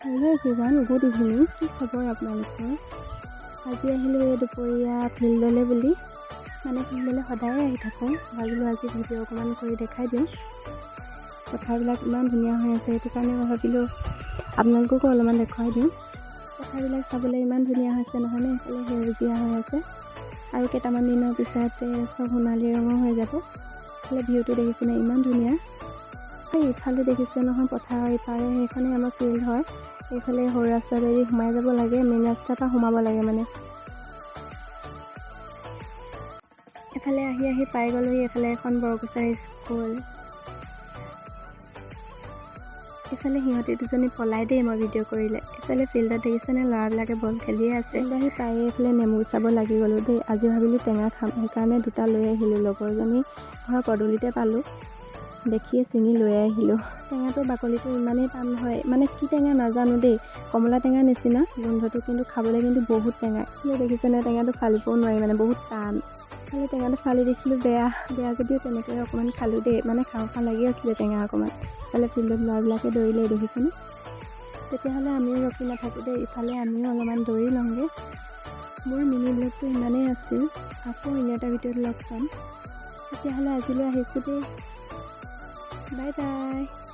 Hello everyone good evening কি খবৰ আপোনালোকৰ। আজি আহিলোঁ এই দুপৰীয়া ফিল্ডলৈ বুলি। মানে ফিল্ডলৈ সদায়ে আহি থাকোঁ। ভাবিলোঁ আজি ভিডিঅ' অকণমান কৰি দেখাই দিওঁ। পথাৰবিলাক ইমান ধুনীয়া হৈ আছে সেইটো কাৰণে মই ভাবিলোঁ আপোনালোককো অলপমান দেখুৱাই দিওঁ। পথাৰবিলাক চাবলৈ ইমান ধুনীয়া হৈছে নহয়নে এইফালে সেউজীয়া হৈ আছে। আৰু কেইটামান দিনৰ পিছতে চব সোণালী ৰঙৰ হৈ যাব। এইফালে ভিউটো দেখিছেনে? ইমান ধুনীয়া। ইফালে দেখিছে নহয় পথাৰৰ ইপাৰে সেইখনেই আমাৰ ফিল্ড হয়। এইফালে সৰু ৰাস্তাটোৱেদি সোমাই যাব লাগে মেইন ৰাস্তাৰ পৰা সোমাব লাগে মানে। এফালে আহি আহি পাই গ'লোহি এইফালে এখন বৰকছাৰী স্কুল। এইফালে সিহঁতি দুজনী পলাই দেই মই ভিডিঅ' কৰিলে। এইফালে ফিল্ডত দেখিছেনে ল'ৰাবিলাকে বল খেলিয়ে আছে। আহি পায়ে এইফালে নেমু চাব লাগি গ'লোঁ দেই। আজি ভাবিলোঁ টেঙা খাম সেইকাৰণে দুটা লৈ আহিলোঁ লগৰজনী ঘৰৰ পদূলিতে পালোঁ। দেখিয়ে ছিঙি লৈ আহিলোঁ। টেঙাটোৰ বাকলিটো ইমানেই টান নহয় মানে কি টেঙা নাজানো দেই কমলা টেঙা নিচিনা। গোন্ধটো কিন্তু খাবলৈ কিন্তু বহুত টেঙা। কিন্তু দেখিছেনে? টেঙাটো ফালিবও নোৱাৰি মানে বহুত টান। খালি টেঙাটো ফালি দেখিলোঁ বেয়া বেয়া যদিও তেনেকৈ অকণমান খালোঁ দেই মানে খাওঁ খাওঁ লাগি আছিলে টেঙা অকণমান। ইফালে ফিল্ডত ল'ৰাবিলাকে দৌৰিলে দেখিছেনে? তেতিয়াহ'লে আমিও ৰখি নাথাকোঁ দেই ইফালে আমিও অলপমান দৌৰি লওঁগৈ। মোৰ মিনি ব্লগটো ইমানেই আছিল আকৌ অন্য এটা ভিডিঅ'ত লগ পাম। তেতিয়াহ'লে আজিলৈ আহিছোঁ দেই। 拜拜。